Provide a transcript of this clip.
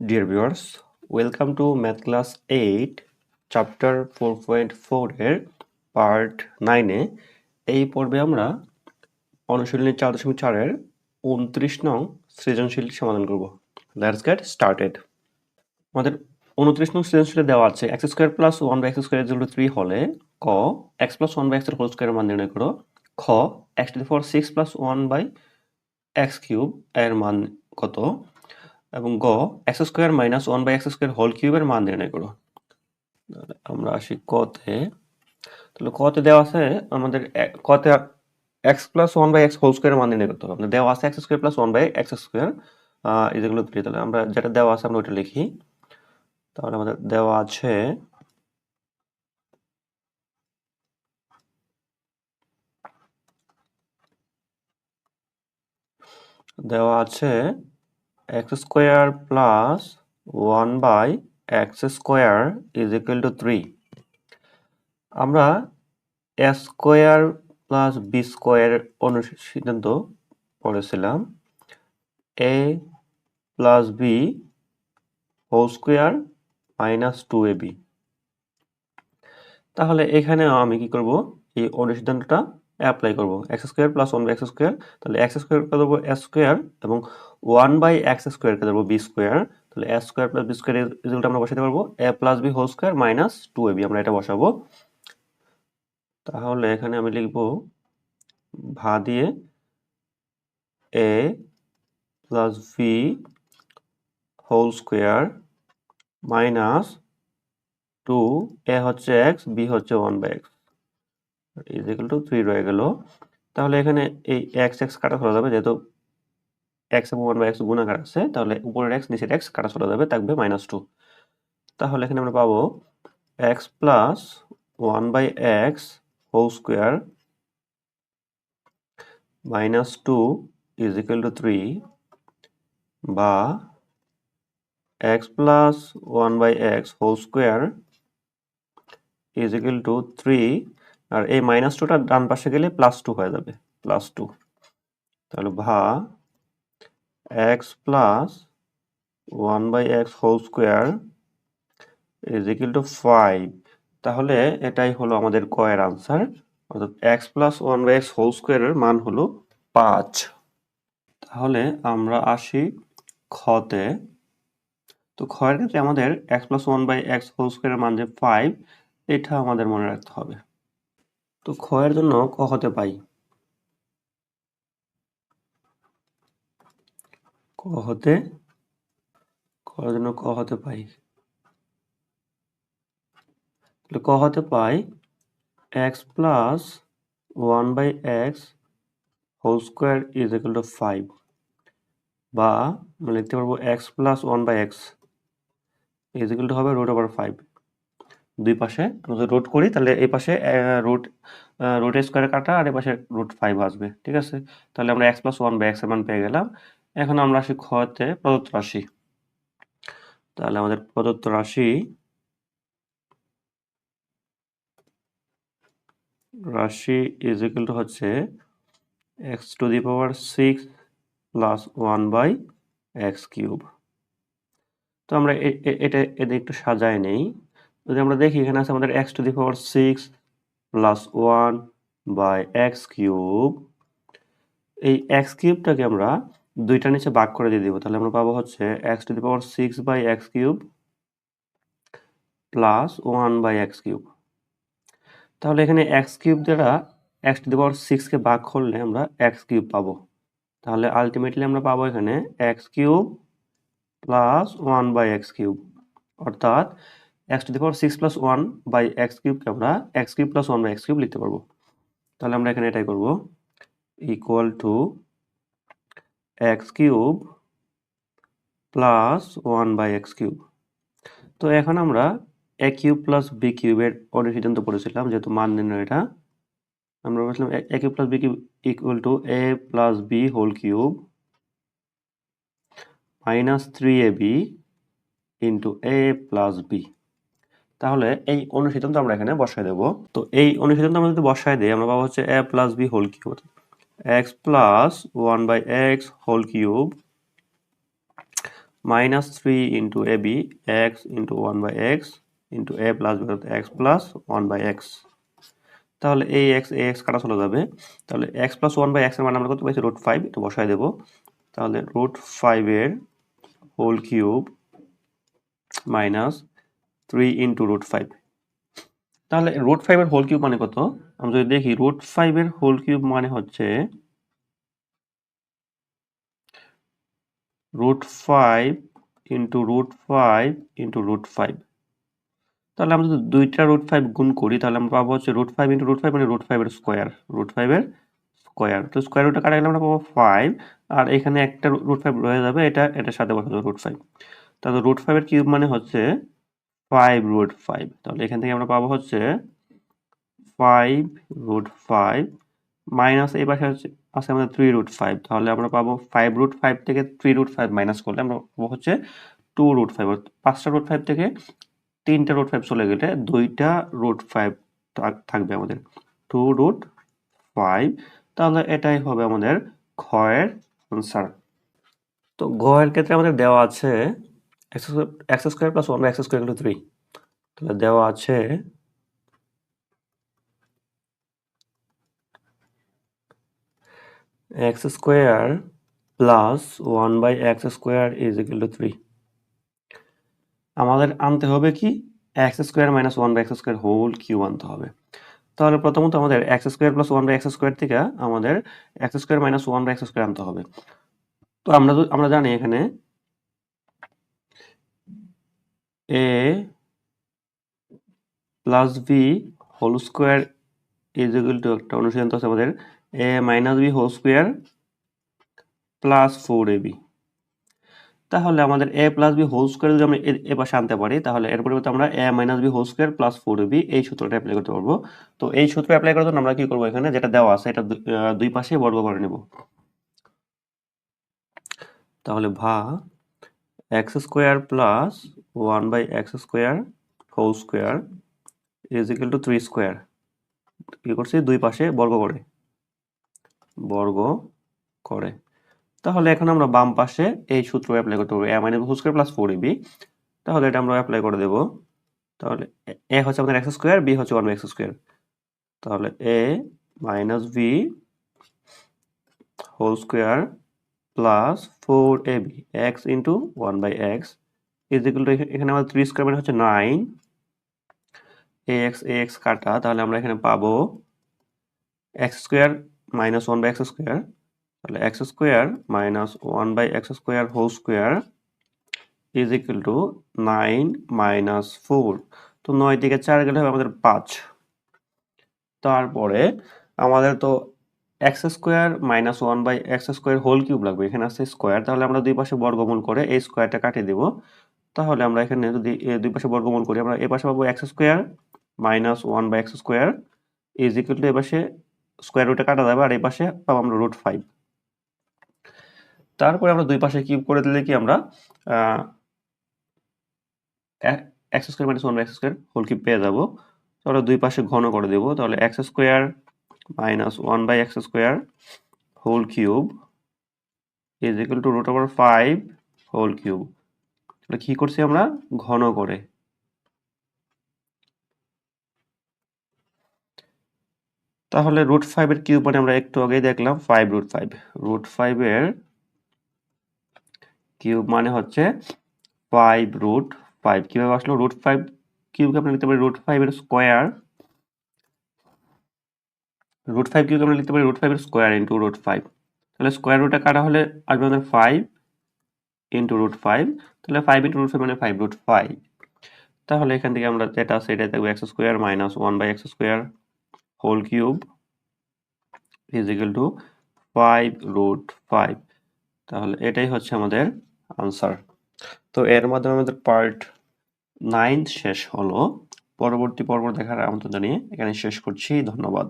Dear viewers, welcome to Math Class 8, Chapter 4.4 এর part 9 এ। এই পর্বে আমরা অনুশীলনী চার দশমিক চারের উনত্রিশ নং সৃজনশীল সমাধান করব। লেটস গেট স্টার্টেড আমাদের উনত্রিশ নং সৃজনশীলে দেওয়া আছে X square plus one by X square is three হলে ক X plus one by whole স্কোয়ারের মান নির্ণয় করো। খ X to power six plus one by X cube এর মান কত? এবং গ X square minus one by X square whole কিউবের মান নির্ণয় করো আমরা আসি কতে। তাহলে কতে দেওয়া আছে আমাদের কতে X plus one by X whole স্কোয়ারের মান নির্ণয় করতে হবে। আমাদের দেওয়া আছে X square plus one by X square এগুলো থ্রি তাহলে আমরা যেটা দেওয়া আছে আমরা ওইটা লিখি। তাহলে আমাদের দেওয়া আছে দেওয়া আছে X square plus one by X square is equal to three আমরা A square plus B square অনুসিদ্ধান্ত পড়েছিলাম। A plus B whole square minus two A B তাহলে এখানে আমি কি করব? এই অনুসিদ্ধান্তটা অ্যাপ্লাই করব। X square plus one by X square তাহলে এক্স স্কোয়ারকে দেবো এস স্কোয়ার এবং ওয়ান বাই এক্স স্কোয়ারকে দেবো বি স্কোয়ার, তাহলে A square plus B square result আমরা বসাতে পারব, A plus B whole square minus two A B আমরা এটা বসাবো। তাহলে এখানে আমি লিখব ভা দিয়ে A plus V whole square minus two A হচ্ছে এক্স বি হচ্ছে one by X. Is equal to three রয়ে গেল। তাহলে এখানে এই এক্স এক্স কাটা চলে যাবে, যেহেতু এক্স এবং ওয়ান বাই এক্স গুণাকার আছে, তাহলে উপরের এক্স নিচের এক্স কাটা চলে যাবে, থাকবে মাইনাস টু তাহলে এখানে আমরা পাবো X plus one by X whole square minus two is equal to three বা X plus one by X whole square is equal to three আর এই মাইনাস টুটা ডান পাশে গেলে প্লাস টু হয়ে যাবে প্লাস টু তাহলে ভা X plus one by X whole square is equal to five তাহলে এটাই হলো আমাদের কয়ের আনসার অর্থাৎ X plus one by X whole স্কোয়ারের মান হলো পাঁচ। তাহলে আমরা আসি খতে তো। ক্ষয়ের ক্ষেত্রে আমাদের X plus one by X whole স্কোয়ারের মান যে ফাইভ এটা আমাদের মনে রাখতে হবে। তো ক্ষয়ের জন্য ক হতে পাই? ক হতে করার জন্য ক হতে পাই। তাহলে ক হতে পাই X plus one by X whole square is equal to five বা আমরা লিখতে পারব X plus one by X is equal to হবে রুট ওভার ফাইভ দুই পাশে আমরা যদি রুট করি, তাহলে এই পাশে রুট রুট স্কোয়ারে কাটা আর এই পাশে রুট ফাইভ আসবে, ঠিক আছে? তাহলে আমরা এক্স প্লাস ওয়ান বাই এক্সের মান পেয়ে গেলাম। এখন আমরা আসি ক্ষতে প্রদত্ত রাশি। তাহলে আমাদের প্রদত্ত রাশি রাশি ইজ ইকুয়াল টু হচ্ছে X to the power six plus one by X cube তো আমরা এটা এদের একটু সাজায় নেই। যদি আমরা দেখি এখানে আছে আমাদের X to the power six plus one by X cube এই এক্স কিউবটাকে আমরা দুইটা নিচে ভাগ করে দিয়ে দিব। তাহলে আমরা পাবো হচ্ছে X to the power six by X cube plus one by X cube তাহলে এখানে এক্স কিউব দ্বারা এক্স টু দি পাওয়ার সিক্সকে ভাগ করলে আমরা এক্স কিউব পাবো। তাহলে আলটিমেটলি আমরা পাবো এখানে X cube plus one by X cube অর্থাৎ X to the power six plus one by X কিউবকে আমরা X cube plus one by X cube লিখতে পারব। তাহলে আমরা এখানে এটাই করব। Equal to X cube plus one by X cube তো এখন আমরা এ কিউব প্লাস বি কিউবের অনুসিদ্ধান্ত পড়েছিলাম, যেহেতু মান নির্ণয় এটা। আমরা বলেছিলাম A cube plus B cube equal to A plus B whole cube minus three A B into A plus B তাহলে এই অনুসিদ্ধান্ত আমরা এখানে বসায় দেবো। তো এই অনুসিদ্ধান্ত আমরা যদি বসায় দিই, আমরা পাবো হচ্ছে A plus B whole cube one by X whole cube minus three into A B X into one by X into A plus B X plus one by X তাহলে এই এক্স এ এক্স কাটা চলে যাবে। তাহলে x plus one by এক্সের মান আমরা কত পাইছি? রুট ফাইভ এটা বসাই দেবো। তাহলে রুট ফাইভের whole cube minus three into root five তাহলে রুট ফাইভের হোল কিউব মানে কত আমরা যদি দেখি রুট ফাইভের হোল কিউব মানে হচ্ছে root five into root five into root five তাহলে আমরা যদি দুইটা রুট ফাইভ গুণ করি তাহলে আমরা পাবো হচ্ছে root five into root five মানে রুট ফাইভের স্কোয়ার রুট ফাইভের স্কোয়ার তো স্কোয়ার রুটটা কাটা গেলে আমরা পাবো ফাইভ আর এখানে একটা রুট ফাইভ রয়ে যাবে এটা এটার সাথে বসে যাবে রুট ফাইভ তাহলে রুট ফাইভের কিউব মানে হচ্ছে ফাইভ রুট ফাইভ তাহলে এখান থেকে আমরা পাবো হচ্ছে ফাইভ রুট ফাইভ মাইনাস এই পাশে হচ্ছে আছে আমাদের থ্রি রুট ফাইভ তাহলে আমরা পাবো ফাইভ রুট ফাইভ থেকে থ্রি রুট ফাইভ মাইনাস করলে আমরা পাবো হচ্ছে টু রুট ফাইভ পাঁচটা রুট ফাইভ থেকে তিনটা রুট ফাইভ চলে গেলে দুইটা রুট ফাইভ থাকবে আমাদের। টু রুট ফাইভ তাহলে এটাই হবে আমাদের ক্ষয়ের আনসার তো গয়ের ক্ষেত্রে আমাদের দেওয়া আছে X square plus one X square three তাহলে দেওয়া আছে X square plus one by X square is equal to three আমাদের আনতে হবে কি X square minus one by X square whole cube আনতে হবে তাহলে প্রথমত আমাদের X square plus one by X square থেকে আমাদের X square minus one by X square আনতে হবে তো আমরা আমরা জানি এখানে A plus B whole square is equal to একটা অনুসিদ্ধান্ত আছে আমাদের A minus B whole square plus four A B তাহলে আমাদের A plus B whole square যদি আমরা এ পাশে আনতে পারি, তাহলে এর পরিবর্তে আমরা A minus B whole square plus four B এই সূত্রটা অ্যাপ্লাই করতে পারব। তো এই সূত্র অ্যাপ্লাই করার জন্য আমরা কি করব এখানে? যেটা দেওয়া আছে, এটা দুই পাশে বর্গ করে নেব। তাহলে ভা X square plus one by X square whole square, is equal to three square. কি করছি? দুই পাশে বর্গ করে। বর্গ করে। তাহলে এখন আমরা বাম পাশে এই সূত্র অ্যাপ্লাই করতে পারব। A whole square plus four B তাহলে এটা আমরা অ্যাপ্লাই করে দেব। তাহলে এ হচ্ছে আমাদের এক্স স্কোয়ার, বি হচ্ছে ওয়ান বাই এক্স স্কোয়ার তাহলে A minus B whole square plus four A B X into one by X is equal to এখানে আমাদের থ্রি স্কোয়ার মানে হচ্ছে নাইন এ এক্স এ এক্স কাটা, তাহলে আমরা এখানে পাবো X square minus one by X square তাহলে X square minus one by X square whole square is equal to nine minus four তো নয় থেকে চার গেলে হবে আমাদের পাঁচ। তারপরে আমাদের তো X square minus one by X square whole cube লাগবে, এখানে আছে স্কোয়ার তাহলে আমরা দুই পাশে বর্গমূল করে এই স্কোয়ারটা কাটিয়ে দেব। তাহলে আমরা এখানে যদি দুই পাশে বর্গমূল করি, আমরা এ পাশে পাবো X square minus one by X square is equal to এ পাশে স্কোয়ার রুটে কাটা যাবে আর এই পাশে পাবো আমরা রুট ফাইভ তারপরে আমরা দুই পাশে কিউব করে দিলে কি আমরা X square minus one by X square whole cube পেয়ে যাব। তাহলে দুই পাশে ঘন করে দেবো, তাহলে X square minus one by X square whole cube is equal to root over five whole cube তাহলে কী করছি আমরা? ঘন করে। তাহলে রুট ফাইভের কিউব মানে আমরা একটু আগেই দেখলাম ফাইভ রুট ফাইভ রুট ফাইভের কিউব মানে হচ্ছে ফাইভ রুট ফাইভ কীভাবে আসলো? রুট ফাইভ কিউবকে আমরা লিখতে পারি? রুট ফাইভের স্কোয়ার রুট ফাইভ কিউবকে আমরা লিখতে পারি রুট ফাইভের স্কোয়ার ইন্টু রুট ফাইভ তাহলে স্কোয়ার রুটটা কাটা হলে আসবে আমাদের ফাইভ ইন্টু রুট ফাইভ তাহলে ফাইভ ইন্টু রুট ফাইভ মানে ফাইভ রুট ফাইভ তাহলে এখান থেকে আমরা যেটা এটা দেখব X square minus one by X square whole cube is to five root five তাহলে এটাই হচ্ছে আমাদের আনসার তো এর মাধ্যমে আমাদের পার্ট নাইন শেষ হলো। পরবর্তী পর্ব দেখার আমন্ত্রণ জানিয়ে এখানে শেষ করছি। ধন্যবাদ।